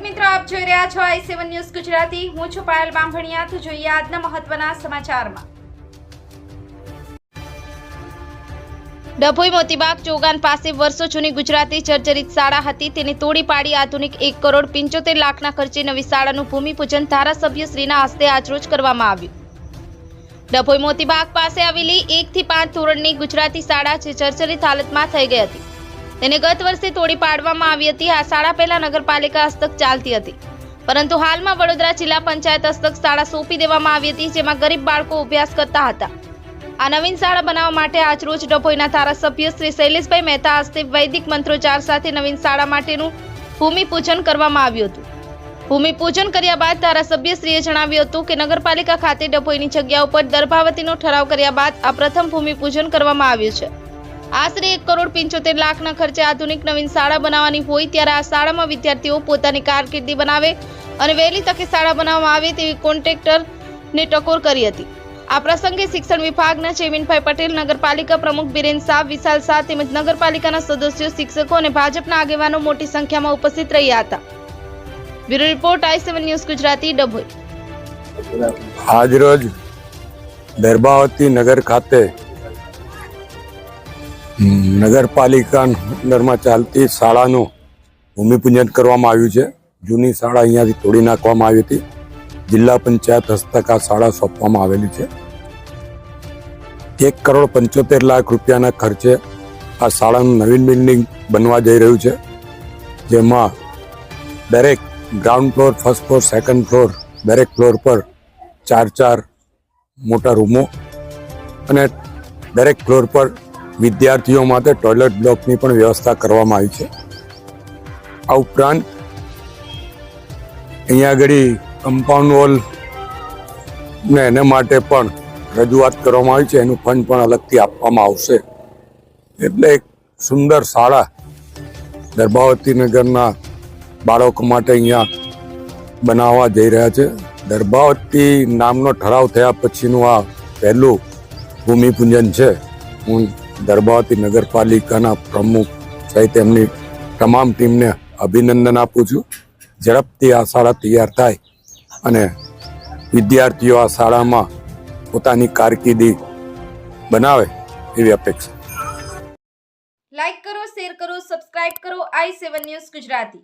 જોઈ રહ્યા છો આઈ સેવન ન્યૂઝ ગુજરાતી. હું છું પાયલ બામભણિયા તો જોઈએ આજના મહત્વના સમાચારમાં. ડભોઈ મોતીબાગ ચોગાન પાસે વર્ષો જૂની ગુજરાતી જર્જરિત શાળા હતી. તેને તોડી પાડી આધુનિક એક કરોડ પંચોતેર લાખના ખર્ચે નવી શાળાનું ભૂમિપૂજન ધારાસભ્ય શ્રીના હસ્તે આજરોજ કરવામાં આવ્યું. ડભોઈ મોતીબાગ પાસે આવેલી એકથી પાંચ ધોરણની ગુજરાતી શાળા જે જર્જરિત હાલતમાં થઈ ગઈ હતી. તેને ગત વર્ષે તોડી પાડવામાં આવી હતી. આ શાળા પહેલા નગરપાલિકા હસ્તક ચાલતી હતી. પરંતુ હાલમાં વડોદરા જિલ્લા પંચાયત હસ્તક શાળા સોંપી દેવામાં આવી હતી, જેમાં ગરીબ બાળકો અભ્યાસ કરતા હતા. આ નવીન શાળા બનાવવા માટે આજરોજ ડભોઈના ધારાસભ્ય શ્રી શૈલેષભાઈ મહેતા હસ્તે વૈદિક મંત્રોચ્ચાર સાથે નવીન શાળા માટેનું ભૂમિપૂજન કરવામાં આવ્યું હતું. ભૂમિપૂજન કર્યા બાદ ધારાસભ્યશ્રીએ જણાવ્યું હતું કે, નગરપાલિકા ખાતે ડભોઈની જગ્યા ઉપર દર્ભાવતીનો ઠરાવ કર્યા બાદ આ પ્રથમ ભૂમિપૂજન કરવામાં આવ્યું છે. આશરે એક કરોડ પંચોતેર લાખના ખર્ચે આધુનિક નવીન શાળા બનાવવાની હોય ત્યારે આ શાળામાં વિદ્યાર્થીઓ પોતાની કારકિર્દી બનાવે અને વહેલી તકે શાળા બનાવવામાં આવે તેવી કોન્ટ્રાક્ટરને ટકોર કરી હતી. આ પ્રસંગે શિક્ષણ વિભાગના ચેવિનભાઈ પટેલ, નગરપાલિકા પ્રમુખ બિરેન શાહ, વિશાલ શાહ તેમજ નગરપાલિકાના સદસ્યો, શિક્ષકો અને ભાજપના આગેવાનો મોટી સંખ્યામાં ઉપસ્થિત રહ્યા હતા. Bureau report I seven news Gujarati, Dabhoi. આજરોજ દરબાવતી નગર ખાતે નગરપાલિકા અંદરમાં ચાલતી શાળાનું ભૂમિપૂજન કરવામાં આવ્યું છે. જૂની શાળા અહીંયાથી તોડી નાખવામાં આવી હતી. જિલ્લા પંચાયત હસ્તક આ શાળા સોંપવામાં આવેલી છે. એક કરોડ પંચોતેર લાખ રૂપિયાના ખર્ચે આ શાળાનું નવીન બિલ્ડિંગ બનવા જઈ રહ્યું છે. જેમાં દરેક ground floor, first floor, second floor, દરેક ફ્લોર પર ચાર ચાર મોટા રૂમો અને દરેક ફ્લોર પર વિદ્યાર્થીઓ માટે ટોયલેટ બ્લોકની પણ વ્યવસ્થા કરવામાં આવી છે. આ ઉપરાંત અહીંયા આગળ કમ્પાઉન્ડ વોલ ને એના માટે પણ રજૂઆત કરવામાં આવી છે. એનું ફંડ પણ અલગથી આપવામાં આવશે. એટલે એક સુંદર શાળા દર્ભાવતી નગરના બાળકો માટે અહીંયા બનાવવા જઈ રહ્યા છે. દર્ભાવતી નામનો ઠરાવ થયા પછીનું આ પહેલું ભૂમિપૂજન છે. હું દર્ભાવતી નગરપાલિકાના પ્રમુખ સહિત એમની તમામ ટીમને અભિનંદન આપું છું. ઝડપથી આ શાળા તૈયાર થાય અને વિદ્યાર્થીઓ આ શાળામાં પોતાની કારકિર્દી બનાવે એવી અપેક્ષા. લાઈક કરો, શેર કરો, સબસ્ક્રાઇબ કરો, આઈ સેવન ન્યૂઝ ગુજરાતી.